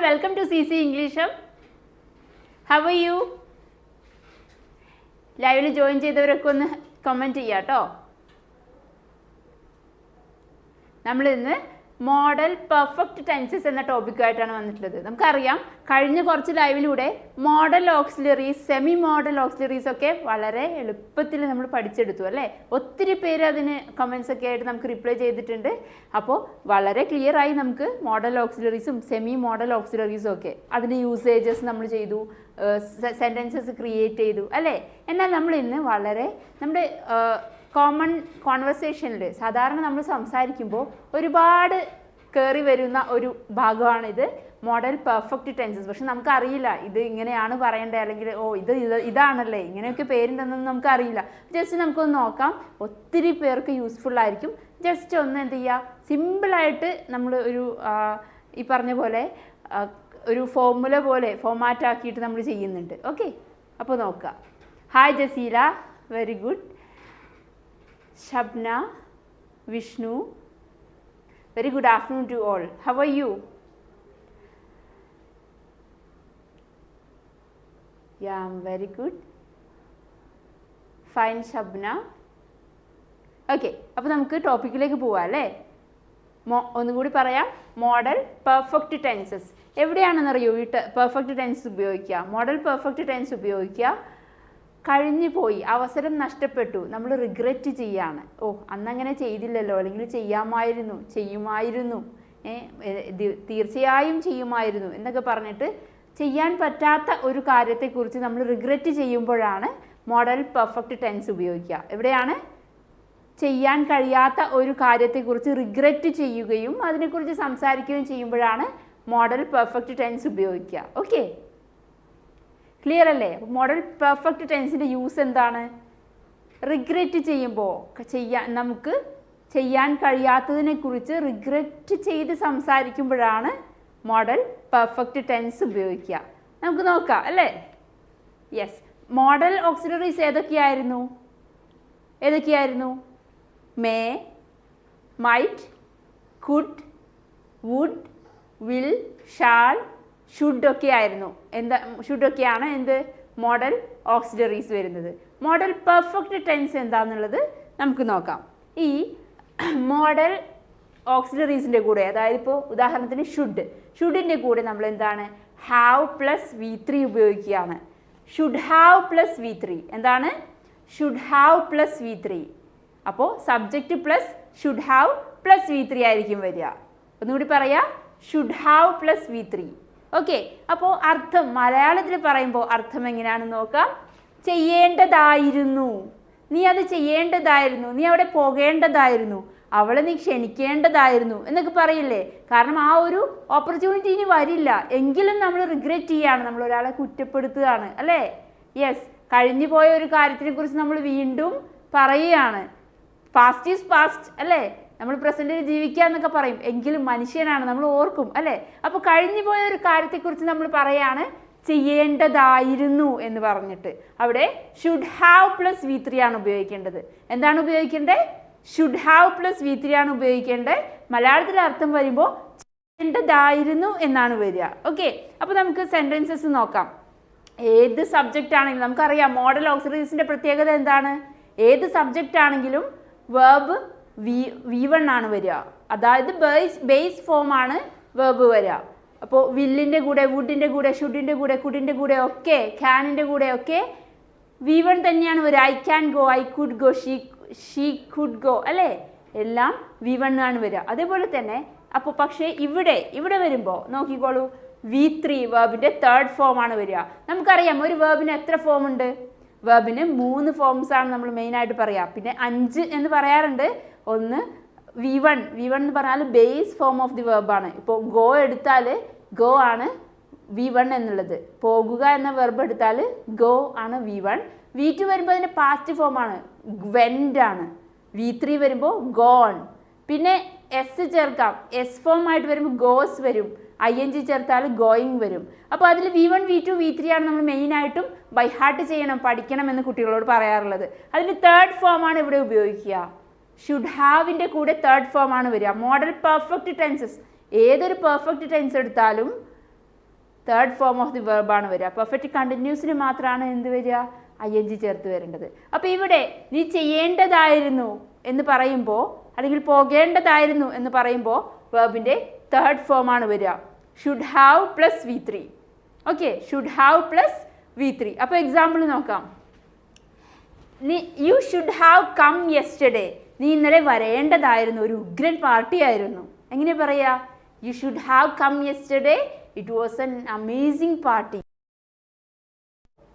welcome to CC English Hub. How are you? ലൈവിൽ join ചെയ്തവരൊക്കെ ഒന്ന് കമന്റ് ചെയ്യാം കേട്ടോ നമ്മൾ ഇന്ന് മോഡൽ പെർഫെക്റ്റ് ടെൻസസ് എന്ന ടോപ്പിക്കുമായിട്ടാണ് വന്നിട്ടുള്ളത്. നമുക്കറിയാം കഴിഞ്ഞ കുറച്ച് ലൈവിലൂടെ modal auxiliaries semi modal auxiliaries ഒക്കെ വളരെ എളുപ്പത്തിൽ നമ്മൾ പഠിച്ചെടുത്തു അല്ലേ? ഒത്തിരി പേര് അതിന് കമൻസ് ഒക്കെ ആയിട്ട് നമുക്ക് റിപ്ലൈ ചെയ്തിട്ടുണ്ട്. അപ്പോൾ വളരെ ക്ലിയർ ആയി നമുക്ക് മോഡൽ ഓക്സിലറീസും സെമി മോഡൽ ഓക്സിലറീസും ഒക്കെ അതിന്റെ യൂസേജസ് നമ്മൾ ചെയ്തു സെന്റൻസസ് ക്രിയേറ്റ് ചെയ്തു അല്ലേ? എന്നാൽ നമ്മൾ ഇന്ന് വളരെ നമ്മുടെ കോമൺ കോൺവെർസേഷനിൽ സാധാരണ നമ്മൾ സംസാരിക്കുമ്പോൾ ഒരുപാട് കയറി വരുന്ന ഒരു ഭാഗമാണിത്. മോഡൽ പെർഫെക്റ്റ് ടെൻസസ് പക്ഷെ നമുക്കറിയില്ല ഇത് ഇങ്ങനെയാണ് പറയേണ്ടത് അല്ലെങ്കിൽ ഓ ഇത് ഇത് ഇതാണല്ലേ? ഇങ്ങനെയൊക്കെ പേരുണ്ടെന്നൊന്നും നമുക്കറിയില്ല. ജസ്റ്റ് നമുക്കൊന്ന് നോക്കാം. ഒത്തിരി പേർക്ക് യൂസ്ഫുൾ ആയിരിക്കും. ജസ്റ്റ് ഒന്ന് എന്ത് ചെയ്യുക സിമ്പിളായിട്ട് നമ്മൾ ഒരു ഈ പറഞ്ഞ പോലെ ഒരു ഫോർമുല പോലെ ഫോമാറ്റ് ആക്കിയിട്ട് നമ്മൾ ചെയ്യുന്നുണ്ട്. ഓക്കെ അപ്പോൾ നോക്കുക hi Jaseela very good Shabna Vishnu very good afternoon to all how are you yeah very good fine Shabna okay അപ്പോൾ നമുക്ക് ടോപ്പിക്കിലേക്ക് പോവാം അല്ലേ? മോ ഒന്നുകൂടി പറയാം. മോഡൽ പെർഫെക്റ്റ് ടെൻസസ് എവിടെയാണെന്നറിയോ ഈ പെർഫെക്റ്റ് ടെൻസ് ഉപയോഗിക്കുക? മോഡൽ പെർഫെക്റ്റ് ടെൻസ് ഉപയോഗിക്കുക. കഴിഞ്ഞു പോയി അവസരം നഷ്ടപ്പെട്ടു. നമ്മൾ റിഗ്രറ്റ് ചെയ്യാണ്. ഓ അന്നങ്ങനെ ചെയ്തില്ലല്ലോ അല്ലെങ്കിൽ ചെയ്യാമായിരുന്നു ചെയ്യുമായിരുന്നു. തീർച്ചയായും ചെയ്യുമായിരുന്നു എന്നൊക്കെ പറഞ്ഞിട്ട് ചെയ്യാൻ പറ്റാത്ത ഒരു കാര്യത്തെക്കുറിച്ച് നമ്മൾ റിഗ്രറ്റ് ചെയ്യുമ്പോഴാണ് മോഡൽ പെർഫെക്റ്റ് ടെൻസ് ഉപയോഗിക്കുക. എവിടെയാണ്? ചെയ്യാൻ കഴിയാത്ത ഒരു കാര്യത്തെക്കുറിച്ച് റിഗ്രറ്റ് ചെയ്യുകയും അതിനെക്കുറിച്ച് സംസാരിക്കുകയും ചെയ്യുമ്പോഴാണ് മോഡൽ പെർഫെക്റ്റ് ടെൻസ് ഉപയോഗിക്കുക. ഓക്കെ ക്ലിയർ അല്ലേ? മോഡൽ പെർഫെക്റ്റ് ടെൻസിന്റെ യൂസ് എന്താണ്? റിഗ്രറ്റ് ചെയ്യുമ്പോൾ ചെയ്യാൻ നമുക്ക് ചെയ്യാൻ കഴിയാത്തതിനെക്കുറിച്ച് റിഗ്രറ്റ് ചെയ്ത് സംസാരിക്കുമ്പോഴാണ് മോഡൽ പെർഫെക്റ്റ് ടെൻസ് ഉപയോഗിക്കുക. നമുക്ക് നോക്കാം അല്ലേ? യെസ് മോഡൽ ഓക്സിലറീസ് ഏതൊക്കെയായിരുന്നു? ഏതൊക്കെയായിരുന്നു? May might could would will shall should ഒക്കെ ആയിരുന്നു. എന്താ ഷുഡ് ഒക്കെയാണ് എന്ത്? മോഡൽ ഓക്സിഡറീസ് വരുന്നത്. മോഡൽ പെർഫെക്റ്റ് ടെൻസ് എന്താണെന്നുള്ളത് നമുക്ക് നോക്കാം. ഈ മോഡൽ ഓക്സിഡറീസിന്റെ കൂടെ അതായത് ഇപ്പോൾ ഉദാഹരണത്തിന് ഷുഡ് ഷുഡിന്റെ കൂടെ നമ്മൾ എന്താണ്? ഹാവ് പ്ലസ് വി ത്രീ ഉപയോഗിക്കുകയാണ്. Should have plus V three എന്താണ്? Should have plus V three അപ്പോൾ subject plus should have plus V three ആയിരിക്കും വരിക. ഒന്നുകൂടി പറയാ. Should have plus V three okay അപ്പോൾ അർത്ഥം മലയാളത്തിൽ പറയുമ്പോൾ അർത്ഥം എങ്ങനെയാണെന്ന് നോക്കാം. ചെയ്യേണ്ടതായിരുന്നു. നീ അത് ചെയ്യേണ്ടതായിരുന്നു. നീ അവിടെ പോകേണ്ടതായിരുന്നു. അവളെ നീ ക്ഷണിക്കേണ്ടതായിരുന്നു എന്നൊക്കെ പറയില്ലേ? കാരണം ആ ഒരു ഓപ്പർച്യൂണിറ്റി ഇനി വരില്ല. എങ്കിലും നമ്മൾ റിഗ്രറ്റ് ചെയ്യാണ്. നമ്മൾ ഒരാളെ കുറ്റപ്പെടുത്തുകയാണ്. അല്ലേ? യെസ് കഴിഞ്ഞു പോയ ഒരു കാര്യത്തിനെ കുറിച്ച് നമ്മൾ വീണ്ടും പറയുകയാണ്. പാസ്റ്റ് ഈസ് പാസ്റ്റ് അല്ലേ? നമ്മൾ പ്രസന്റിൽ ജീവിക്കുക എന്നൊക്കെ പറയും. എങ്കിലും മനുഷ്യനാണ് നമ്മൾ ഓർക്കും അല്ലേ? അപ്പോൾ കഴിഞ്ഞു പോയ ഒരു കാര്യത്തെക്കുറിച്ച് നമ്മൾ പറയാണ് ചെയ്യേണ്ടതായിരുന്നു എന്ന് പറഞ്ഞിട്ട്. അവിടെ should have plus V three ആണ് ഉപയോഗിക്കേണ്ടത്. എന്താണ് ഉപയോഗിക്കേണ്ടത്? Should have plus V three ആണ് ഉപയോഗിക്കേണ്ടത്. മലയാളത്തിൽ അർത്ഥം വരുമ്പോൾ ചെയ്യേണ്ടതായിരുന്നു എന്നാണ് വരിക. ഓക്കെ അപ്പോൾ നമുക്ക് സെന്റൻസസ് നോക്കാം. ഏത് സബ്ജക്റ്റ് ആണെങ്കിലും നമുക്കറിയാം മോഡൽ ഓക്സിഡീസിന്റെ പ്രത്യേകത എന്താണ്? ഏത് സബ്ജക്റ്റ് ആണെങ്കിലും വേർബ് വി വി വൺ ആണ് വരിക. അതായത് ബേസ് ബേസ് ഫോം ആണ് വേർബ് വരിക. അപ്പോൾ വില്ലിന്റെ കൂടെ വുഡിന്റെ കൂടെ ഷുഡിന്റെ കൂടെ കുഡിന്റെ കൂടെ ഒക്കെ ക്യാനിന്റെ കൂടെ ഒക്കെ വി വൺ തന്നെയാണ് വരിക. I can go I could go she she could go അല്ലേ? എല്ലാം വി വൺ ആണ് വരിക. അതേപോലെ തന്നെ അപ്പോൾ പക്ഷേ ഇവിടെ ഇവിടെ വരുമ്പോൾ നോക്കിക്കോളൂ. വി ത്രീ വേബിന്റെ തേർഡ് ഫോം ആണ് വരിക. നമുക്കറിയാം ഒരു വേബിന് എത്ര ഫോം ഉണ്ട്? വേബിന് മൂന്ന് ഫോംസ് ആണ് നമ്മൾ മെയിനായിട്ട് പറയുക പിന്നെ അഞ്ച് എന്ന് പറയാറുണ്ട്. ഒന്ന് വി വൺ വി വൺ എന്ന് പറഞ്ഞാൽ ബേസ് ഫോം ഓഫ് ദി വെർബാണ് ഇപ്പോൾ ഗോ എടുത്താൽ ഗോ ആണ് വി വൺ എന്നുള്ളത്. പോകുക എന്ന വെർബ് എടുത്താൽ ഗോ ആണ് വി വൺ വി ടു വരുമ്പോൾ അതിന്റെ പാസ്റ്റ് ഫോമാണ് വെൻഡ് ആണ്. വി ത്രീ വരുമ്പോൾ ഗോൺ പിന്നെ എസ് ചേർക്കാം. എസ് ഫോം ആയിട്ട് വരുമ്പോൾ ഗോസ് വരും. ഐ എൻ ജി ചേർത്താൽ ഗോയിങ് വരും. അപ്പോൾ അതിൽ V one V two V three ആണ് നമ്മൾ മെയിനായിട്ടും ബൈ ഹാർട്ട് ചെയ്യണം പഠിക്കണം എന്ന് കുട്ടികളോട് പറയാറുള്ളത്. അതിൽ തേർഡ് ഫോമാണ് ഇവിടെ ഉപയോഗിക്കുക. ഷുഡ് ഹാവിന്റെ കൂടെ തേർഡ് ഫോം ആണ് വരിക. മോഡൽ പെർഫെക്റ്റ് ടെൻസസ് ഏതൊരു പെർഫെക്റ്റ് ടെൻസ് എടുത്താലും തേർഡ് ഫോം ഓഫ് ദി വെർബാണ് വരിക. പെർഫെക്റ്റ് കണ്ടിന്യൂസിന് മാത്രമാണ് എന്ത് വരിക? ഐ എൻ ജി ചേർത്ത് വരേണ്ടത്. അപ്പോൾ ഇവിടെ നീ ചെയ്യേണ്ടതായിരുന്നു എന്ന് പറയുമ്പോൾ അല്ലെങ്കിൽ പോകേണ്ടതായിരുന്നു എന്ന് പറയുമ്പോൾ വേർബിന്റെ തേർഡ് ഫോമാണ് വരിക. Should have plus V three okay should have plus V three അപ്പോൾ എക്സാമ്പിൾ നോക്കാം. നീ you should have come yesterday നീ ഇന്നലെ വരേണ്ടതായിരുന്നു ഒരു ഉഗ്രൻ പാർട്ടി ആയിരുന്നു എങ്ങനെ പറയാ? You should have come yesterday it was an amazing party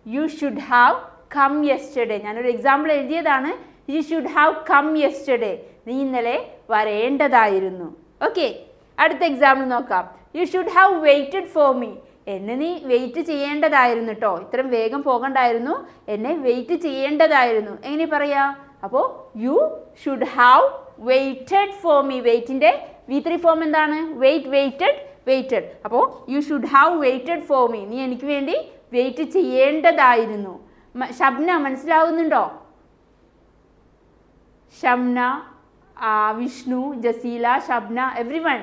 you should have come yesterday ഞാനൊരു എക്സാമ്പിൾ എഴുതിയതാണ്. You should have come yesterday നീ ഇന്നലെ വരേണ്ടതായിരുന്നു. ഓക്കെ അടുത്ത എക്സാമ്പിൾ നോക്കാം. You should have waited for me എന്നെ നീ വെയിറ്റ് ചെയ്യേണ്ടതായിരുന്നു കേട്ടോ ഇത്രയും വേഗം പോകണ്ടായിരുന്നു. എന്നെ വെയിറ്റ് ചെയ്യേണ്ടതായിരുന്നു. എങ്ങനെ പറയാ? അപ്പോൾ you should have waited for me വെയ്റ്റിന്റെ V three form എന്താണ്? വെയിറ്റ് വെയ്റ്റഡ് വെയ്റ്റഡ് അപ്പോൾ you should have waited for me നീ എനിക്ക് വേണ്ടി വെയിറ്റ് ചെയ്യേണ്ടതായിരുന്നു. ഷബ്ന മനസ്സിലാവുന്നുണ്ടോ? Shamna Vishnu Jaseela Shabna everyone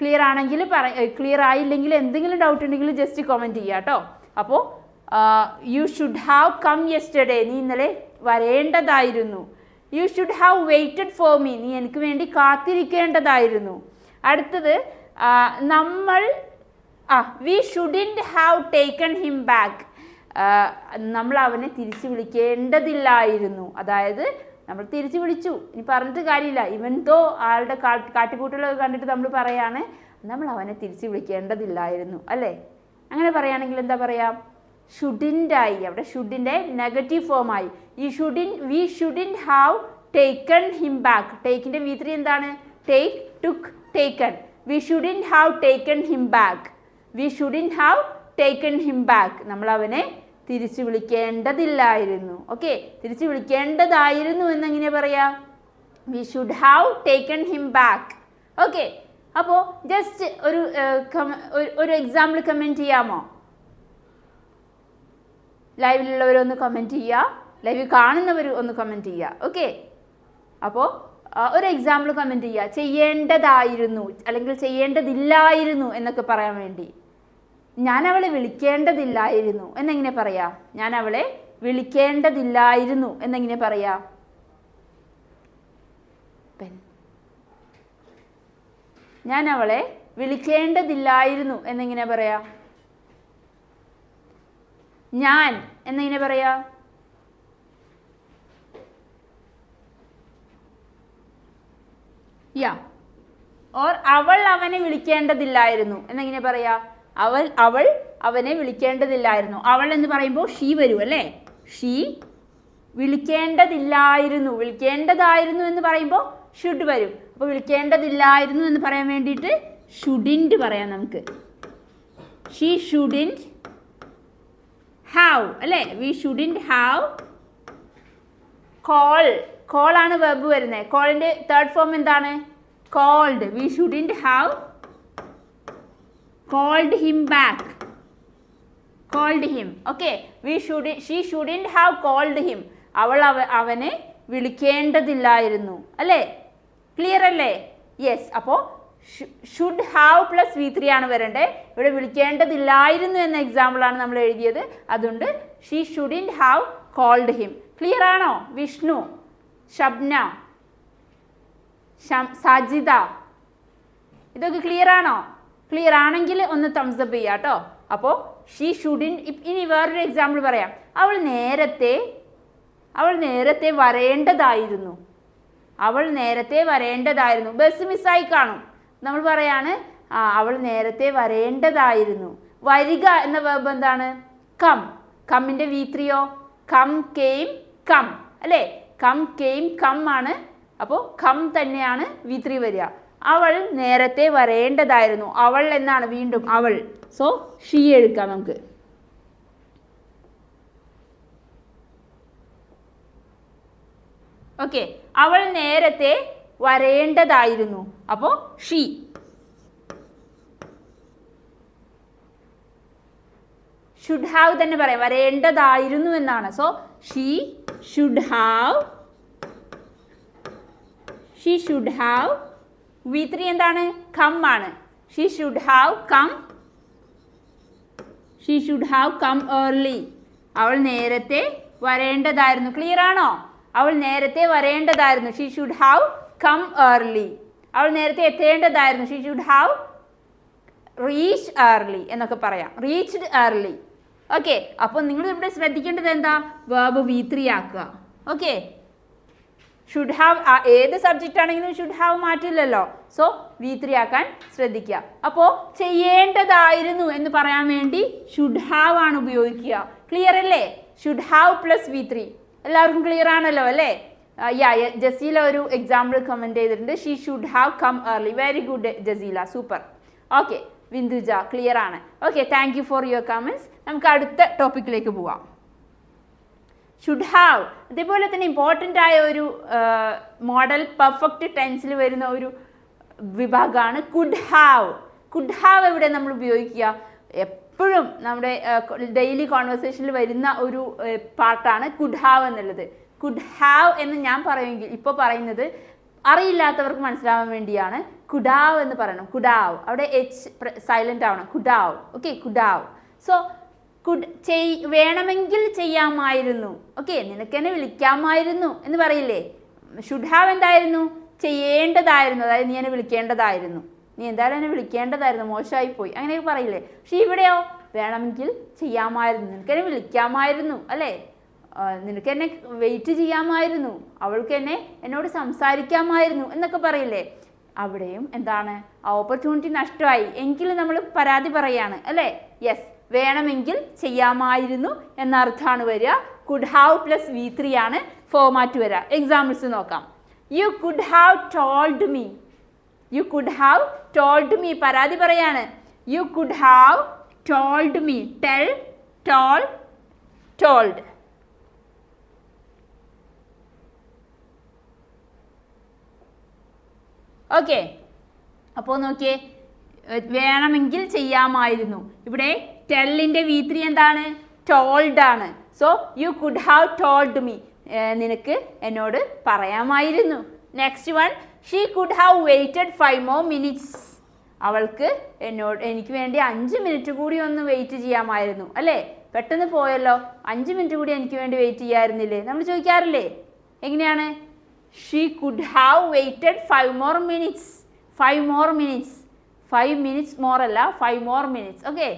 clear ആണെങ്കിൽ പറ ക്ലിയർ ആയില്ലെങ്കിൽ എന്തെങ്കിലും ഡൗട്ട് ഉണ്ടെങ്കിൽ ജസ്റ്റ് കമന്റ് ചെയ്യുക കേട്ടോ അപ്പോൾ you should have come yesterday നീ ഇന്നലെ വരേണ്ടതായിരുന്നു. You should have waited for me നീ എനിക്ക് വേണ്ടി കാത്തിരിക്കേണ്ടതായിരുന്നു. അടുത്തത് നമ്മൾ ആ we shouldn't have taken him back നമ്മൾ അവനെ തിരിച്ചു വിളിക്കേണ്ടതില്ലായിരുന്നു. അതായത് നമ്മൾ തിരിച്ചു വിളിച്ചു. ഇനി പറഞ്ഞിട്ട് കാര്യമില്ല. ഇവൻ തോ ആളുടെ കാട്ടിക്കൂട്ടുകളൊക്കെ കണ്ടിട്ട് നമ്മൾ പറയാണ് നമ്മൾ അവനെ തിരിച്ചു വിളിക്കേണ്ടതില്ലായിരുന്നു. അല്ലേ? അങ്ങനെ പറയുകയാണെങ്കിൽ എന്താ പറയാ? ഷുഡിന്റായി അവിടെ ഷുഡിന്റെ നെഗറ്റീവ് ഫോമായി ഈ shouldn't we shouldn't have taken him back ടേക്കിന്റെ V three എന്താണ്? Take took taken we shouldn't have taken him back we shouldn't have taken him back നമ്മൾ അവനെ തിരിച്ചു വിളിക്കേണ്ടതില്ലായിരുന്നു. ഓക്കെ തിരിച്ചു വിളിക്കേണ്ടതായിരുന്നു എന്നെങ്ങനെ പറയാ? We should have taken him back okay അപ്പോൾ ജസ്റ്റ് ഒരു ഒരു എക്സാമ്പിൾ കമന്റ് ചെയ്യാമോ? ലൈവിലുള്ളവരൊന്ന് കമന്റ് ചെയ്യുക ലൈവിൽ കാണുന്നവർ ഒന്ന് കമന്റ് ചെയ്യുക ഓക്കെ അപ്പോൾ ഒരു എക്സാമ്പിൾ കമന്റ് ചെയ്യുക ചെയ്യേണ്ടതായിരുന്നു അല്ലെങ്കിൽ ചെയ്യേണ്ടതില്ലായിരുന്നു എന്നൊക്കെ പറയാൻ വേണ്ടി. ഞാൻ അവളെ വിളിക്കേണ്ടതില്ലായിരുന്നു എന്നെങ്ങനെ പറയാ? ഞാൻ അവളെ വിളിക്കേണ്ടതില്ലായിരുന്നു എന്നെങ്ങനെ പറയാ? പെൻ ഞാൻ അവളെ വിളിക്കേണ്ടതില്ലായിരുന്നു എന്നെങ്ങനെ പറയാ? ഞാൻ. എന്നിങ്ങനെ പറയാ? യാ. ഓർ അവൾ അവനെ വിളിക്കേണ്ടതില്ലായിരുന്നു. എന്നെങ്ങനെ പറയാ? അവൾ അവൾ അവനെ വിളിക്കേണ്ടതില്ലായിരുന്നു. അവൾ എന്ന് പറയുമ്പോൾ ഷീ വരും അല്ലേ? ഷീ വിളിക്കേണ്ടതില്ലായിരുന്നു. വിളിക്കേണ്ടതായിരുന്നു എന്ന് പറയുമ്പോൾ ഷുഡ് വരും. അപ്പോൾ വിളിക്കേണ്ടതില്ലായിരുന്നു എന്ന് പറയാൻ വേണ്ടിയിട്ട് ഷുഡിന്റ് പറയാം നമുക്ക്. ഷീ ഷുഡിന്റ് ഹാവ് അല്ലേ? We shouldn't have call call ആണ് വെബ് വരുന്നത് കോളിന്റെ തേർഡ് ഫോം എന്താണ്? Called we shouldn't have called him back called him okay we should she shouldn't have called him അവൾ അവ അവനെ വിളിക്കേണ്ടതില്ലായിരുന്നു. അല്ലേ? ക്ലിയർ അല്ലേ? യെസ് അപ്പോൾ should have plus V three ആണ് വരേണ്ടത് ഇവിടെ വിളിക്കേണ്ടതില്ലായിരുന്നു എന്ന എക്സാമ്പിളാണ് നമ്മൾ എഴുതിയത്. അതുകൊണ്ട് she shouldn't have called him clear ആണോ? വിഷ്ണു ഷബ്ന സജിത ഇതൊക്കെ ക്ലിയർ ആണോ? ക്ലിയർ ആണെങ്കിൽ ഒന്ന് തംസ് അപ്പ് ചെയ്യാം കേട്ടോ അപ്പോൾ ഷീ ഷുഡിൻ ഇനി വേറൊരു എക്സാമ്പിൾ പറയാം. അവൾ നേരത്തെ അവൾ നേരത്തെ വരേണ്ടതായിരുന്നു. അവൾ നേരത്തെ വരേണ്ടതായിരുന്നു. ബസ് മിസ്സായി കാണും. നമ്മൾ പറയാണ് ആ അവൾ നേരത്തെ വരേണ്ടതായിരുന്നു. വരിക എന്ന വെർബ് എന്താണ്? കം കമ്മിന്റെ വി ത്രീയോ കം കെയിം കം അല്ലേ? കം കെയിം കം ആണ്. അപ്പോൾ കം തന്നെയാണ് വി ത്രീ വരിക. അവൾ നേരത്തെ വരേണ്ടതായിരുന്നു. അവൾ എന്നാണ് വീണ്ടും അവൾ. സോ ഷീ എടുക്കാം നമുക്ക്. ഓക്കെ അവൾ നേരത്തെ വരേണ്ടതായിരുന്നു. അപ്പോൾ ഷീ. ഷുഡ് ഹാവ് തന്നെ പറയാം. വരേണ്ടതായിരുന്നു എന്നാണ്. So she should have she should have V three എന്താണ്? കം ആണ്. She should have come she should have come early അവൾ നേരത്തെ വരേണ്ടതായിരുന്നു. ക്ലിയർ ആണോ? അവൾ നേരത്തെ വരേണ്ടതായിരുന്നു. She should have come early അവൾ നേരത്തെ എത്തേണ്ടതായിരുന്നു. She should have reach early എന്നൊക്കെ പറയാം. റീച്ച്ഡ് ഏർലി ഓക്കെ അപ്പോൾ നിങ്ങൾ ഇവിടെ ശ്രദ്ധിക്കേണ്ടത് എന്താ? വേർബ് വി ത്രീ ആക്കുക. ഓക്കെ ഷുഡ് ഹാവ് ഏത് സബ്ജക്റ്റ് ആണെങ്കിലും ഷുഡ് ഹാവ് മാറ്റില്ലല്ലോ. സോ വി ത്രീ ആക്കാൻ ശ്രദ്ധിക്കുക. അപ്പോൾ ചെയ്യേണ്ടതായിരുന്നു എന്ന് പറയാൻ വേണ്ടി ഷുഡ് ഹാവ് ആണ് ഉപയോഗിക്കുക. ക്ലിയർ അല്ലേ? Should have plus V three എല്ലാവർക്കും ക്ലിയർ ആണല്ലോ അല്ലേ? യാ ജസീല ഒരു എക്സാമ്പിൾ കമന്റ് ചെയ്തിട്ടുണ്ട്. She should have come early very good Jaseela super okay Vindhuja clear ആണ്. Okay thank you for your comments നമുക്ക് അടുത്ത ടോപ്പിക്കിലേക്ക് പോവാം. ഷുഡ് ഹാവ് അതേപോലെ തന്നെ ഇമ്പോർട്ടന്റ് ആയ ഒരു മോഡൽ പെർഫെക്റ്റ് ടെൻസിൽ വരുന്ന ഒരു വിഭാഗമാണ് കുഡ് ഹാവ് കുഡ് ഹാവ് എവിടെ നമ്മൾ ഉപയോഗിക്കുക? എപ്പോഴും നമ്മുടെ ഡെയിലി കോൺവെർസേഷനിൽ വരുന്ന ഒരു പാർട്ടാണ് കുഡ് ഹാവ് എന്നുള്ളത്. കുഡ് ഹാവ് എന്ന് ഞാൻ പറയുമെങ്കിൽ ഇപ്പോൾ പറയുന്നത് അറിയില്ലാത്തവർക്ക് മനസ്സിലാവാൻ വേണ്ടിയാണ്. കുഡാവ് എന്ന് പറയണം. കുഡാവ് അവിടെ എച്ച് സൈലന്റ് ആവണം could have okay could have so could ചെയ് വേണമെങ്കിൽ ചെയ്യാമായിരുന്നു. ഓക്കെ നിനക്കെന്നെ വിളിക്കാമായിരുന്നു എന്ന് പറയില്ലേ? ഷുഡ് ഹാവ് എന്തായിരുന്നു? ചെയ്യേണ്ടതായിരുന്നു. അതായത് നീ എന്നെ വിളിക്കേണ്ടതായിരുന്നു. നീ എന്തായാലും എന്നെ വിളിക്കേണ്ടതായിരുന്നു. മോശമായി പോയി അങ്ങനെയൊക്കെ പറയില്ലേ? പക്ഷേ ഇവിടെയോ വേണമെങ്കിൽ ചെയ്യാമായിരുന്നു. നിനക്കെന്നെ വിളിക്കാമായിരുന്നു. അല്ലേ? നിനക്ക് എന്നെ വെയിറ്റ് ചെയ്യാമായിരുന്നു. അവൾക്ക് എന്നെ എന്നോട് സംസാരിക്കാമായിരുന്നു എന്നൊക്കെ പറയില്ലേ? അവിടെയും എന്താണ്? ആ ഓപ്പർച്യൂണിറ്റി നഷ്ടമായി. എങ്കിലും നമ്മൾ പരാതി പറയാണ് അല്ലേ? യെസ് വേണമെങ്കിൽ ചെയ്യാമായിരുന്നു എന്ന അർത്ഥമാണ് വരിക. Could have plus V three ആണ് ഫോമാറ്റ് വരിക. എക്സാമ്പിൾസ് നോക്കാം. You could have told me you could have told me പരാതി പറയാണ്. You could have told me tell told told okay അപ്പോൾ നോക്കിയേ വേണമെങ്കിൽ ചെയ്യാമായിരുന്നു. ഇവിടെ ടെല്ലിന്റെ വി ത്രീ എന്താണ്? ടോൾഡ് ആണ്. So you could have told me നിനക്ക് എന്നോട് പറയാമായിരുന്നു. Next one she could have waited five more minutes അവൾക്ക് എന്നോട് എനിക്ക് വേണ്ടി അഞ്ച് മിനിറ്റ് കൂടി ഒന്ന് വെയിറ്റ് ചെയ്യാമായിരുന്നു. അല്ലേ? പെട്ടെന്ന് പോയല്ലോ. അഞ്ച് മിനിറ്റ് കൂടി എനിക്ക് വേണ്ടി വെയിറ്റ് ചെയ്യാമായിരുന്നില്ലേ നമ്മൾ ചോദിക്കാറില്ലേ? എങ്ങനെയാണ്? Could have waited five more minutes five more minutes five minutes more അല്ല five more minutes okay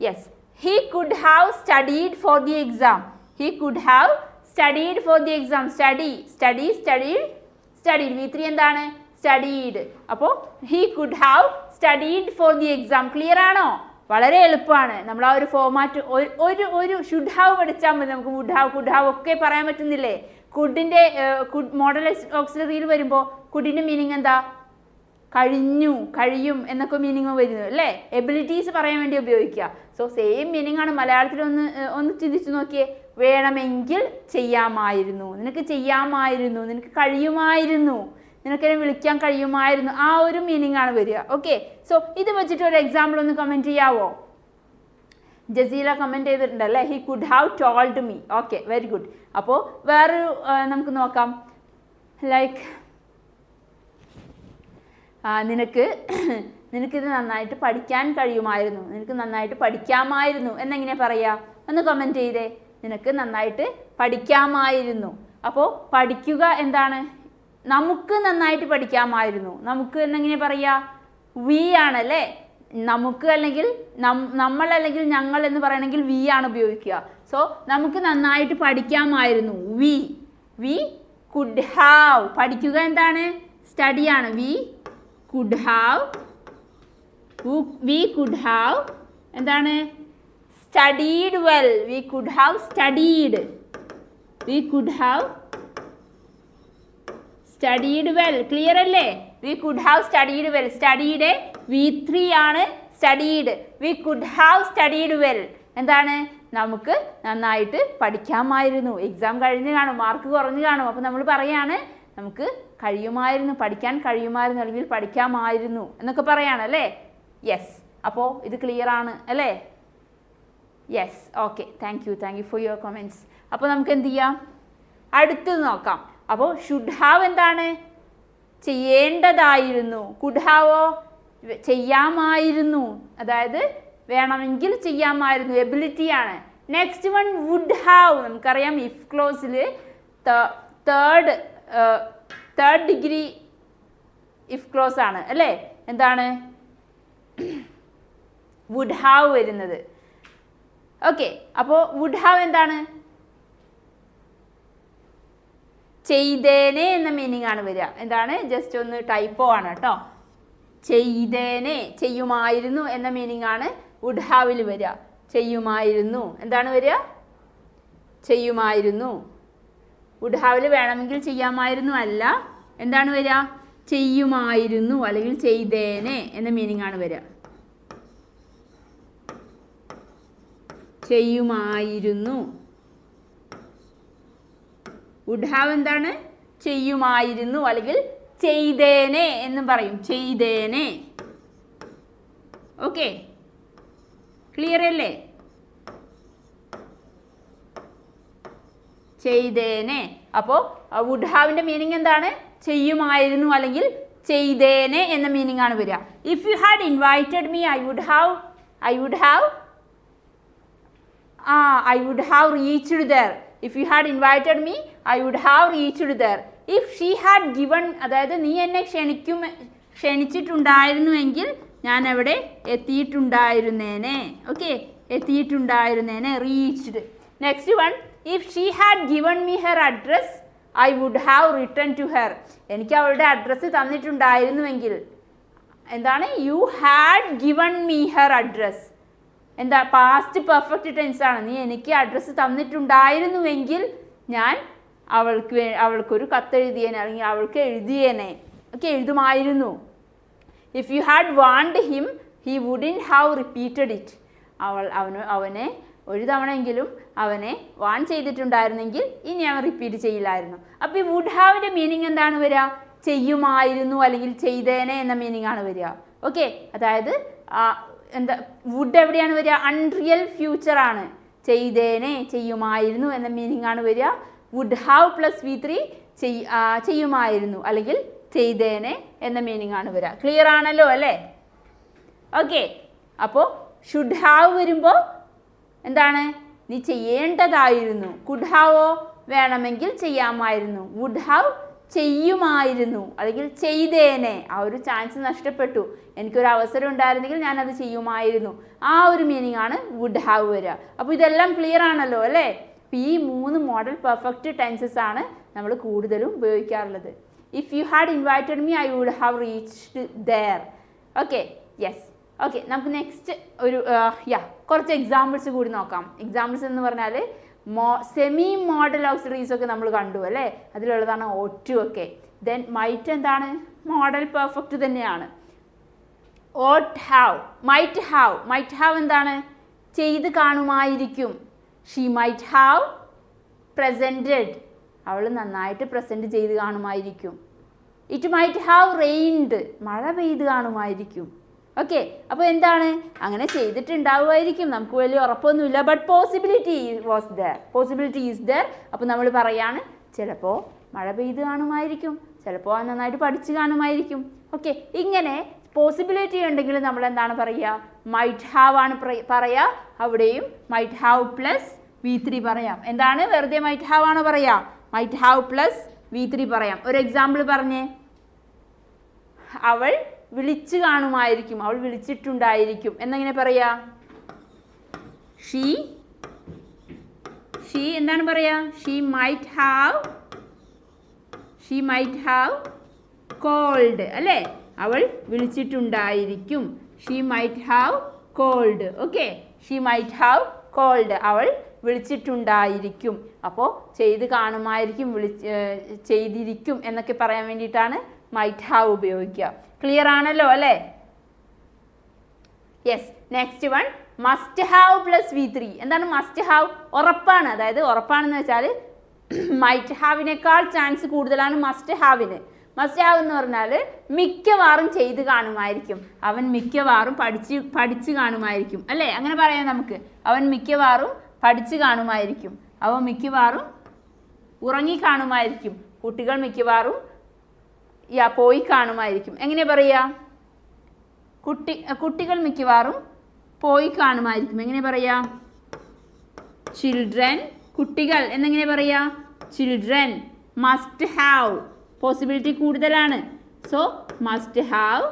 yes he could have studied for the exam he could have studied for the exam study study studied studied V three എന്താണ്? Studied അപ്പോൾ he could have studied for the exam clear ആണോ? വളരെ എളുപ്പമാണ്. നമ്മൾ ആ ഒരു format ഒരു ഒരു ഷുഡ് ഹാവ് പഠിച്ചാൽ മതി. നമുക്ക് വുഡ് ഹാവ് കുഡ് ഹാവ് ഒക്കെ പറയാൻ പറ്റുന്നില്ലേ? കുഡിന്റെ കുഡ് മോഡൽ ഓക്സിലറിയിൽ വരുമ്പോൾ കുഡിന്റെ മീനിങ് എന്താ? കഴിഞ്ഞു കഴിയും എന്നൊക്കെ മീനിങ് വരുന്നു അല്ലേ? എബിലിറ്റീസ് പറയാൻ വേണ്ടി ഉപയോഗിക്കുക. സോ സെയിം മീനിങ് ആണ് മലയാളത്തിൽ ഒന്ന് ഒന്ന് ചിന്തിച്ചു നോക്കിയേ. വേണമെങ്കിൽ ചെയ്യാമായിരുന്നു നിനക്ക് ചെയ്യാമായിരുന്നു നിനക്ക് കഴിയുമായിരുന്നു നിനക്ക് എന്നെ വിളിക്കാൻ കഴിയുമായിരുന്നു. ആ ഒരു മീനിങ് ആണ് വരിക ഓക്കെ സോ ഇത് വെച്ചിട്ട് ഒരു എക്സാമ്പിൾ ഒന്ന് കമന്റ് ചെയ്യാവോ? ജസീല കമന്റ് ചെയ്തിട്ടുണ്ട് അല്ലേ he could have told me okay very good അപ്പോൾ വേറൊരു നമുക്ക് നോക്കാം. ലൈക്ക് നിനക്ക് നിനക്കിത് നന്നായിട്ട് പഠിക്കാൻ കഴിയുമായിരുന്നു. നിനക്ക് നന്നായിട്ട് പഠിക്കാമായിരുന്നു. എന്നെങ്ങനെ പറയുക ഒന്ന് കമന്റ് ചെയ്തേ. നിനക്ക് നന്നായിട്ട് പഠിക്കാമായിരുന്നു. അപ്പോൾ പഠിക്കുക എന്താണ്? നമുക്ക് നന്നായിട്ട് പഠിക്കാമായിരുന്നു. നമുക്ക് എന്നെങ്ങനെ പറയുക വി ആണല്ലേ? നമുക്ക് അല്ലെങ്കിൽ നമ്മൾ അല്ലെങ്കിൽ ഞങ്ങൾ എന്ന് പറയണമെങ്കിൽ വി ആണ് ഉപയോഗിക്കുക. സോ നമുക്ക് നന്നായിട്ട് പഠിക്കാമായിരുന്നു. വി വി കുഡ് ഹാവ് പഠിക്കുക എന്താണ്? സ്റ്റഡിയാണ് we could have we could have എന്താണ്? Studied well we could have studied we could have studied well clear അല്ലേ? We could have studied well studied V three ആണ് studied we could have studied well എന്താണ്? നമുക്ക് നന്നായിട്ട് പഠിക്കാമായിരുന്നു. Exam കഴിഞ്ഞ് കാണും. Mark കുറഞ്ഞ് കാണും. അപ്പോൾ നമ്മൾ പറയാണ് നമുക്ക് കഴിയുമായിരുന്നു. പഠിക്കാൻ കഴിയുമായിരുന്നു. അല്ലെങ്കിൽ പഠിക്കാമായിരുന്നു. എന്നൊക്കെ പറയാണ് അല്ലേ? യെസ് അപ്പോൾ ഇത് ക്ലിയർ ആണ് അല്ലേ? Yes okay thank you thank you for your comments അപ്പോൾ നമുക്ക് എന്ത് ചെയ്യാം? അടുത്തത് നോക്കാം. അപ്പോൾ ഷുഡ് ഹാവ് എന്താണ്? ചെയ്യേണ്ടതായിരുന്നു. കുഡാവോ ചെയ്യാമായിരുന്നു. അതായത് വേണമെങ്കിൽ ചെയ്യാമായിരുന്നു. എബിലിറ്റി ആണ്. നെക്സ്റ്റ് വൺ വുഡ് ഹാവ് നമുക്കറിയാം if ക്ലോസിൽ third third degree if clause ആണ്. അല്ലേ? എന്താണ്? വുഡ് ഹാവ് വരുന്നത്. ഓക്കെ അപ്പോൾ വുഡ് ഹാവ് എന്താണ്? ചെയ്തേനെ എന്ന മീനിങ് ആണ് വരിക. എന്താണ്? ജസ്റ്റ് ഒന്ന് ടൈപ്പോ ആണ് കേട്ടോ. ചെയ്തേനെ ചെയ്യുമായിരുന്നു എന്ന മീനിങ് ആണ് വുഡ് ഹാവിൽ വരിക. ചെയ്യുമായിരുന്നു. എന്താണ് വരിക? ചെയ്യുമായിരുന്നു. വുഡ് ഹാവിൽ വേണമെങ്കിൽ ചെയ്യാമായിരുന്നു അല്ല. എന്താണ് വരിക? ചെയ്യുമായിരുന്നു അല്ലെങ്കിൽ ചെയ്തേനെ എന്ന മീനിങ് ആണ് വരിക. ചെയ്യുമായിരുന്നു. വുഡ് ഹാവ് എന്താണ്? ചെയ്യുമായിരുന്നു അല്ലെങ്കിൽ ചെയ്തേനെ എന്നും പറയും. ചെയ്തേനെ. ഓക്കെ ക്ലിയർ അല്ലേ? ചെയ്തേനെ. അപ്പോൾ വുഡ് ഹാവിന്റെ മീനിങ് എന്താണ്? ചെയ്യുമായിരുന്നു അല്ലെങ്കിൽ ചെയ്തേനെ എന്ന മീനിങ് ആണ് വരിക. If you had invited me I would have I would have ah I would have reached there if you had invited me I would have reached there if she had given അതായത് നീ എന്നെ ക്ഷണിക്കും ക്ഷണിച്ചിട്ടുണ്ടായിരുന്നുവെങ്കിൽ ഞാൻ അവിടെ എത്തിയിട്ടുണ്ടായിരുന്നേനെ. Okay എത്തിയിട്ടുണ്ടായിരുന്നേനെ reached next one if she had given me her address I would have written to her എനിക്ക് അവളുടെ അഡ്രസ്സ് തന്നിട്ടുണ്ടായിരുന്നുവെങ്കിൽ. എന്താണ്? You had given me her address എന്താ പാസ്റ്റ് പെർഫെക്റ്റ് ടെൻസ് ആണ്. നീ എനിക്ക് അഡ്രസ്സ് തന്നിട്ടുണ്ടായിരുന്നുവെങ്കിൽ ഞാൻ അവൾക്ക് അവൾക്കൊരു കത്തെഴുതിയേനെ അല്ലെങ്കിൽ അവൾക്ക് എഴുതിയേനെ ഒക്കെ എഴുതുമായിരുന്നു. If you had warned him he wouldn't have repeated it അവൾ അവന് അവനെ ഒരു തവണയെങ്കിലും അവനെ വാൺ ചെയ്തിട്ടുണ്ടായിരുന്നെങ്കിൽ ഇനി അവൻ റിപ്പീറ്റ് ചെയ്യില്ലായിരുന്നു. അപ്പോൾ ഈ വുഡ് ഹാവിന്റെ മീനിങ് എന്താണ് വരിക? ചെയ്യുമായിരുന്നു അല്ലെങ്കിൽ ചെയ്തേനെ എന്ന മീനിങ് ആണ് വരിക. ഓക്കെ അതായത് എന്താ വുഡ് എവിടെയാണ് വരിക? അൺറിയൽ ഫ്യൂച്ചർ ആണ്. ചെയ്തേനെ ചെയ്യുമായിരുന്നു എന്ന മീനിങ് ആണ് വരിക. Would have plus V three ചെയ്യുമായിരുന്നു. അല്ലെങ്കിൽ ചെയ്തേനെ എന്ന മീനിങ് ആണ് വരിക. ക്ലിയർ ആണല്ലോ അല്ലേ? ഓക്കെ അപ്പോൾ ഷുഡ് ഹാവ് വരുമ്പോൾ എന്താണ്? നീ ചെയ്യേണ്ടതായിരുന്നു. കുഡ് ഹാവോ വേണമെങ്കിൽ ചെയ്യാമായിരുന്നു. വുഡ് ഹാവ് ചെയ്യുമായിരുന്നു. അല്ലെങ്കിൽ ചെയ്തേനെ. ആ ഒരു ചാൻസ് നഷ്ടപ്പെട്ടു. എനിക്കൊരു അവസരം ഉണ്ടായിരുന്നെങ്കിൽ ഞാൻ അത് ചെയ്യുമായിരുന്നു. ആ ഒരു മീനിങ് ആണ് വുഡ് ഹാവ് വരിക. അപ്പോൾ ഇതെല്ലാം ക്ലിയർ ആണല്ലോ അല്ലേ? ഈ മൂന്ന് മോഡൽ പെർഫെക്റ്റ് ടെൻസസ് ആണ് നമ്മൾ കൂടുതലും ഉപയോഗിക്കാറുള്ളത്. If you had invited me I would have reached there okay yes okay നമുക്ക് നെക്സ്റ്റ് ഒരു യാ കുറച്ച് എക്സാമ്പിൾസ് കൂടി നോക്കാം. എക്സാമ്പിൾസ് എന്ന് പറഞ്ഞാൽ മോ സെമി മോഡൽ ഓക്സിഡറീസ് ഒക്കെ നമ്മൾ കണ്ടു അല്ലേ? അതിലുള്ളതാണ് ഓറ്റു ഒക്കെ. ദെൻ മൈറ്റ് എന്താണ്? മോഡൽ പെർഫെക്റ്റ് തന്നെയാണ്. Ought have might have might have എന്താണ്? ചെയ്ത് കാണുമായിരിക്കും. ഷീ മൈറ്റ് ഹാവ് പ്രസന്റഡ് അവൾ നന്നായിട്ട് പ്രസന്റ് ചെയ്ത് കാണുമായിരിക്കും. ഇറ്റ് മൈറ്റ് ഹാവ് റെയിൻഡ് മഴ പെയ്ത് കാണുമായിരിക്കും. ഓക്കെ അപ്പോൾ എന്താണ്? അങ്ങനെ ചെയ്തിട്ടുണ്ടാവുമായിരിക്കും. നമുക്ക് വലിയ ഉറപ്പൊന്നുമില്ല. But possibility was there possibility is there അപ്പോൾ നമ്മൾ പറയാണ് ചിലപ്പോൾ മഴ പെയ്ത് കാണുമായിരിക്കും. ചിലപ്പോൾ നന്നായിട്ട് പഠിച്ചു കാണുമായിരിക്കും. ഓക്കെ ഇങ്ങനെ പോസിബിലിറ്റി ഉണ്ടെങ്കിൽ നമ്മൾ എന്താണ് പറയുക മൈറ്റ് ഹാവ് ആണ് പറയാ. പറയുക അവിടെയും might have plus V three പറയാം. എന്താണ്? വെറുതെ മൈറ്റ് ഹാവ് ആണ് പറയുക might have plus V three പറയാം. ഒരു എക്സാമ്പിൾ പറഞ്ഞേ. അവൾ വിളിച്ചു കാണുമായിരിക്കും. അവൾ വിളിച്ചിട്ടുണ്ടായിരിക്കും. എന്നെങ്ങനെ പറയാ? ഷീ ഷീ എന്താണ് പറയാ? She might have she might have called അല്ലേ? അവൾ വിളിച്ചിട്ടുണ്ടായിരിക്കും. She might have called okay she might have called അവൾ വിളിച്ചിട്ടുണ്ടായിരിക്കും. അപ്പോൾ ചെയ്ത് കാണുമായിരിക്കും വിളി ചെയ്തിരിക്കും എന്നൊക്കെ പറയാൻ വേണ്ടിയിട്ടാണ് മൈറ്റ് ഹാവ് ഉപയോഗിക്കുക. ക്ലിയർ ആണല്ലോ അല്ലേ? Yes next one must have plus V three എന്താണ് മസ്റ്റ് ഹാവ് ഉറപ്പാണ്. അതായത് ഉറപ്പാണെന്ന് വെച്ചാൽ മൈറ്റ് ഹാവിനേക്കാൾ ചാൻസ് കൂടുതലാണ് മസ്റ്റ് ഹാവിന് മസ്റ്റ് ഹാവ് എന്ന് പറഞ്ഞാൽ മിക്കവാറും ചെയ്ത് കാണുമായിരിക്കും. അവൻ മിക്കവാറും പഠിച്ച് പഠിച്ച് കാണുമായിരിക്കും. അല്ലേ? അങ്ങനെ പറയാം നമുക്ക്. അവൻ മിക്കവാറും പഠിച്ച് കാണുമായിരിക്കും. അവൻ മിക്കവാറും ഉറങ്ങി കാണുമായിരിക്കും. കുട്ടികൾ മിക്കവാറും യാ പോയി കാണുമായിരിക്കും. എങ്ങനെ പറയുക കുട്ടി കുട്ടികൾ മിക്കവാറും പോയി കാണുമായിരിക്കും. എങ്ങനെ പറയാ? ചിൽഡ്രൻ കുട്ടികൾ എന്നെങ്ങനെ പറയാ? ചിൽഡ്രൻ മസ്റ്റ് ഹാവ് പോസിബിലിറ്റി കൂടുതലാണ്. സോ മസ്റ്റ് ഹാവ്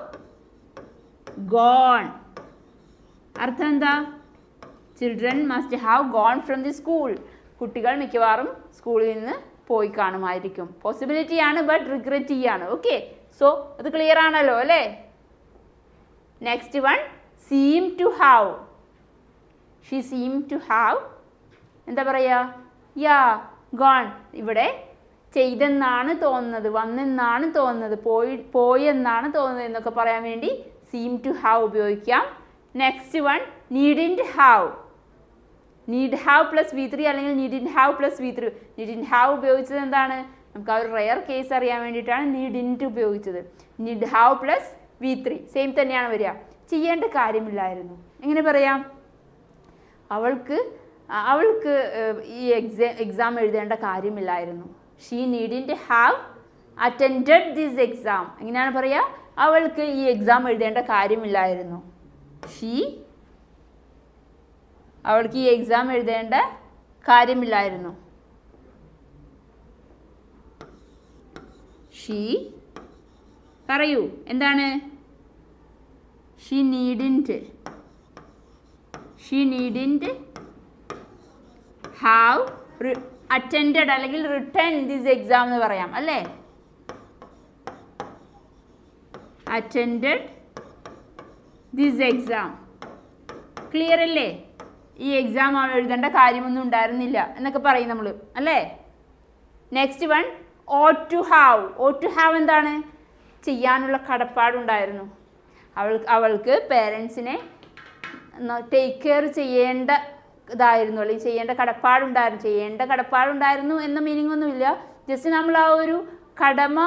ഗോൺ അർത്ഥം എന്താ? Children must have gone from the school കുട്ടികൾ മിക്കവാറും സ്കൂളിൽ നിന്ന് പോയി കാണുമായിരിക്കും. പോസിബിലിറ്റി ആണ് ബട്ട് റിഗ്രറ്റ് ചെയ്യാണ് ഓക്കെ സോ അത് ക്ലിയർ ആണല്ലോ അല്ലേ? Next one seem to have she seem to have എന്താ പറയുക യാ ഗോൺ ഇവിടെ ചെയ്തെന്നാണ് തോന്നുന്നത് വന്നെന്നാണ് തോന്നുന്നത് പോയി പോയെന്നാണ് തോന്നുന്നത് എന്നൊക്കെ പറയാൻ വേണ്ടി സീം ടു ഹാവ് ഉപയോഗിക്കാം. Next one needn't have need have plus V three അല്ലെങ്കിൽ needn't have plus V three needn't have ഉപയോഗിച്ചത് എന്താണ്? നമുക്ക് ആ ഒരു റെയർ കേസ് അറിയാൻ വേണ്ടിയിട്ടാണ് നീഡ് ഇന്റ് ഉപയോഗിച്ചത്. Need have plus V three same തന്നെയാണ് വരിക. ചെയ്യേണ്ട കാര്യമില്ലായിരുന്നു. എങ്ങനെ പറയാം? അവൾക്ക് അവൾക്ക് ഈ എക്സാം എക്സാം എഴുതേണ്ട കാര്യമില്ലായിരുന്നു. She needn't have attended this exam എങ്ങനെയാണ് പറയുക അവൾക്ക് ഈ എക്സാം എഴുതേണ്ട കാര്യമില്ലായിരുന്നു. ഷീ അവൾക്ക് ഈ എക്സാം എഴുതേണ്ട കാര്യമില്ലായിരുന്നു. ഷീ പറയൂ എന്താണ്? She needn't she needn't have attend അല്ലെങ്കിൽ റിട്ടേൺ ദിസ് എക്സാം എന്ന് പറയാം അല്ലേ? അറ്റൻഡ് ദിസ് എക്സാം ക്ലിയർ അല്ലേ? ഈ എക്സാം എഴുതേണ്ട കാര്യമൊന്നും ഉണ്ടായിരുന്നില്ല എന്നൊക്കെ പറയും നമ്മൾ അല്ലേ? Next one ought to have ought to have എന്താണ്? ചെയ്യാനുള്ള കടപ്പാടുണ്ടായിരുന്നു. അവൾ അവൾക്ക് പേരൻസിനെ ടേക്ക് കെയർ ചെയ്യേണ്ട ഇതായിരുന്നു അല്ലെങ്കിൽ ചെയ്യേണ്ട കടപ്പാടുണ്ടായിരുന്നു. ചെയ്യേണ്ട കടപ്പാടുണ്ടായിരുന്നു എന്ന മീനിങ് ഒന്നുമില്ല. ജസ്റ്റ് നമ്മൾ ആ ഒരു കടമ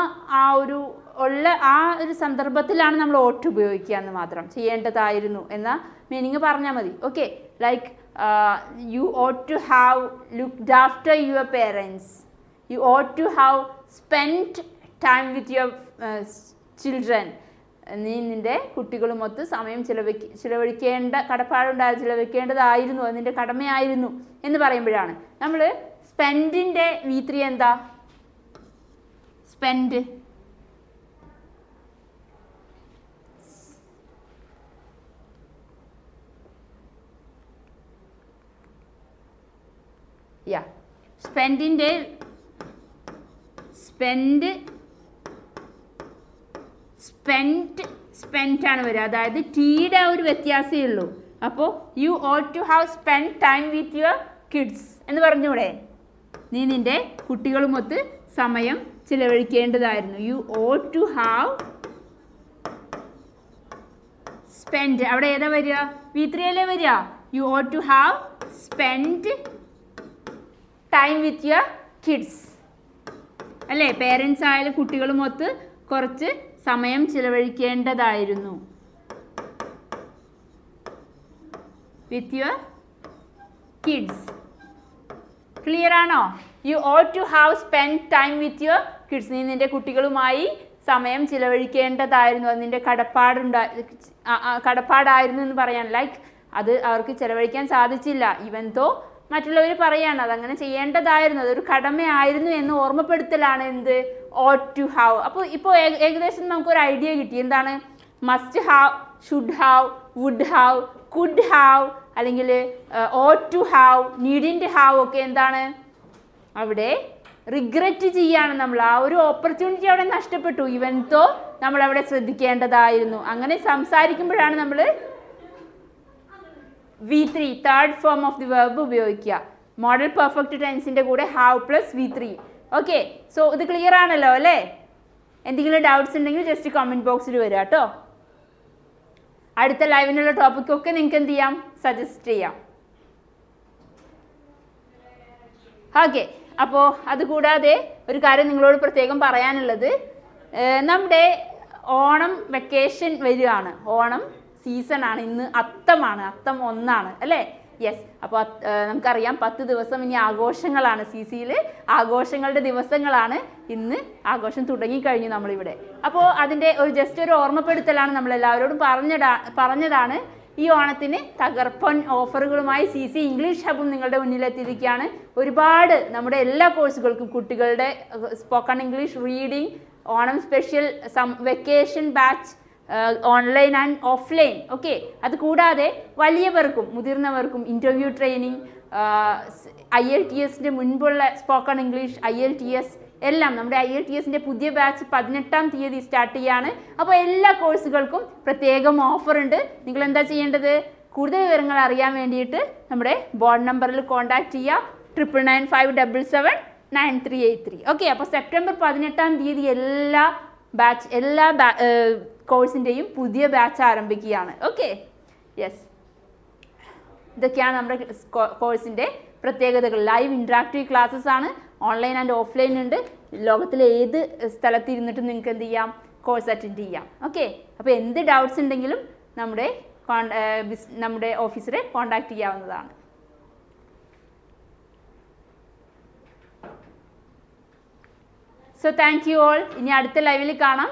ആ ഒരു ഉള്ള ആ ഒരു സന്ദർഭത്തിലാണ് നമ്മൾ ഓട്ട് ഉപയോഗിക്കുക എന്ന് മാത്രം. ചെയ്യേണ്ടതായിരുന്നു എന്ന മീനിങ് പറഞ്ഞാൽ മതി. Okay like you to have looked after your parents. You ought to have spent time with your uh, children. നീ നിന്റെ കുട്ടികളുമൊത്ത് സമയം ചിലവഴിക്ക ചിലവഴിക്കേണ്ട കടപ്പാടുണ്ടായി ചിലവഴിക്കേണ്ടതായിരുന്നു അത് നിന്റെ കടമയായിരുന്നു എന്ന് പറയുമ്പോഴാണ് നമ്മൾ സ്പെൻഡിന്റെ വി ത്രീ എന്താ സ്പെൻഡ് യാ സ്പെൻഡിന്റെ സ്പെൻഡ് സ്പെന്റ് സ്പെന്റ് ആണ് വരിക. അതായത് ടീയുടെ ഒരു വ്യത്യാസമേ ഉള്ളൂ. അപ്പോൾ you ought to have spend time with your kids എന്ന് പറഞ്ഞൂടെ? നീ നിന്റെ കുട്ടികളുമൊത്ത് സമയം ചിലവഴിക്കേണ്ടതായിരുന്നു. You ought to have spend അവിടെ ഏതാ വരിക? വി ത്രീ അല്ലേ വരിക? You ought to have spend time with your kids അല്ലേ? പേരൻസ് ആയാലും കുട്ടികളുമൊത്ത് കുറച്ച് സമയം ചിലവഴിക്കേണ്ടതായിരുന്നു. വിത്ത് യുവർ കിഡ്സ് ക്ലിയർ ആണോ? You ought to have spend time with your kids നീ നിന്റെ കുട്ടികളുമായി സമയം ചിലവഴിക്കേണ്ടതായിരുന്നു. അത് നിന്റെ കടപ്പാടുണ്ടാ ആ, ആ, കടപ്പാടായിരുന്നു എന്ന് പറയാൻ. ലൈക്ക് അത് അവർക്ക് ചിലവഴിക്കാൻ സാധിച്ചില്ല. ഇവൻ തോ മറ്റുള്ളവർ പറയാണ് അതങ്ങനെ ചെയ്യേണ്ടതായിരുന്നു അതൊരു കടമയായിരുന്നു എന്ന് ഓർമ്മപ്പെടുത്തലാണ് എന്ത്? ഓട്ട് ടു ഹാവ് അപ്പോൾ ഇപ്പോൾ ഏകദേശം നമുക്കൊരു ഐഡിയ കിട്ടി. എന്താണ്? Must have should have would have could have അല്ലെങ്കിൽ ought to have needn't have ഒക്കെ എന്താണ്? അവിടെ റിഗ്രറ്റ് ചെയ്യാണ് നമ്മൾ. ആ ഒരു ഓപ്പർച്യൂണിറ്റി അവിടെ നഷ്ടപ്പെട്ടു ഇവൻതോ നമ്മൾ അവിടെ ശ്രദ്ധിക്കേണ്ടതായിരുന്നു. അങ്ങനെ സംസാരിക്കുമ്പോഴാണ് നമ്മൾ V three third form of the verb ഉപയോഗിക്കുക. മോഡൽ പെർഫെക്റ്റ് ടെൻസിന്റെ കൂടെ have plus V three okay so ഇത് ക്ലിയർ ആണല്ലോ അല്ലേ? എന്തെങ്കിലും ഡൗട്ട്സ് ഉണ്ടെങ്കിൽ ജസ്റ്റ് കമന്റ് ബോക്സിൽ വരിക കേട്ടോ അടുത്ത ലൈവിനുള്ള ടോപ്പിക്കൊക്കെ നിങ്ങൾക്ക് എന്ത് ചെയ്യാം? സജസ്റ്റ് ചെയ്യാം. ഓക്കെ അപ്പോൾ അതുകൂടാതെ ഒരു കാര്യം നിങ്ങളോട് പ്രത്യേകം പറയാനുള്ളത്. നമ്മുടെ ഓണം വെക്കേഷൻ വരികയാണ് ഓണം സീസണാണ്. ഇന്ന് അത്തമാണ് അത്തം ഒന്നാണ്. അല്ലേ? യെസ് അപ്പോൾ നമുക്കറിയാം പത്ത് ദിവസം ഇനി ആഘോഷങ്ങളാണ് സി സിയിൽ ആഘോഷങ്ങളുടെ ദിവസങ്ങളാണ് ഇന്ന് ആഘോഷം തുടങ്ങിക്കഴിഞ്ഞു നമ്മളിവിടെ. അപ്പോൾ അതിന്റെ ഒരു ജസ്റ്റ് ഒരു ഓർമ്മപ്പെടുത്തലാണ് നമ്മൾ എല്ലാവരോടും പറഞ്ഞടാ പറഞ്ഞതാണ് ഈ ഓണത്തിന് തകർപ്പൻ ഓഫറുകളുമായി സി സി ഇംഗ്ലീഷ് ഹബും നിങ്ങളുടെ മുന്നിലെത്തിയിരിക്കുകയാണ്. ഒരുപാട് നമ്മുടെ എല്ലാ കോഴ്സുകൾക്കും കുട്ടികളുടെ spoken English reading Onam special summer vacation batch online and offline okay അത് കൂടാതെ വലിയവർക്കും മുതിർന്നവർക്കും interview training I L T എസിന്റെ മുൻപുള്ള spoken English I L T S എല്ലാം നമ്മുടെ ഐ എൽ ടി എസിന്റെ പുതിയ ബാച്ച് പതിനെട്ടാം തീയതി സ്റ്റാർട്ട് ചെയ്യാണ്. അപ്പോൾ എല്ലാ കോഴ്സുകൾക്കും പ്രത്യേകം ഓഫർ ഉണ്ട്. നിങ്ങൾ എന്താ ചെയ്യേണ്ടത്? കൂടുതൽ വിവരങ്ങൾ അറിയാൻ വേണ്ടിയിട്ട് നമ്മുടെ ബോർഡ് നമ്പറിൽ കോൺടാക്ട് ചെയ്യുക triple nine five double seven nine three eight three okay അപ്പോൾ സെപ്റ്റംബർ പതിനെട്ടാം തീയതി എല്ലാ ബാച്ച് എല്ലാ കോഴ്സിന്റെയും പുതിയ ബാച്ച് ആരംഭിക്കുകയാണ്. ഓക്കെ യെസ് ഇതൊക്കെയാണ് നമ്മുടെ കോഴ്സിന്റെ പ്രത്യേകതകൾ. ലൈവ് ഇൻട്രാക്റ്റീവ് ക്ലാസ്സസ് ആണ്. ഓൺലൈൻ ആൻഡ് ഓഫ്ലൈൻ ഉണ്ട്. ലോകത്തിലെ ഏത് സ്ഥലത്ത് ഇരുന്നിട്ടും നിങ്ങൾക്ക് എന്ത് ചെയ്യാം? കോഴ്സ് അറ്റൻഡ് ചെയ്യാം. ഓക്കെ അപ്പോൾ എന്ത് ഡൗട്ട്സ് ഉണ്ടെങ്കിലും നമ്മുടെ നമ്മുടെ ഓഫീസറെ കോൺടാക്ട് ചെയ്യാവുന്നതാണ്. സോ താങ്ക് യു ഓൾ ഇനി അടുത്ത ലൈവിൽ കാണാം.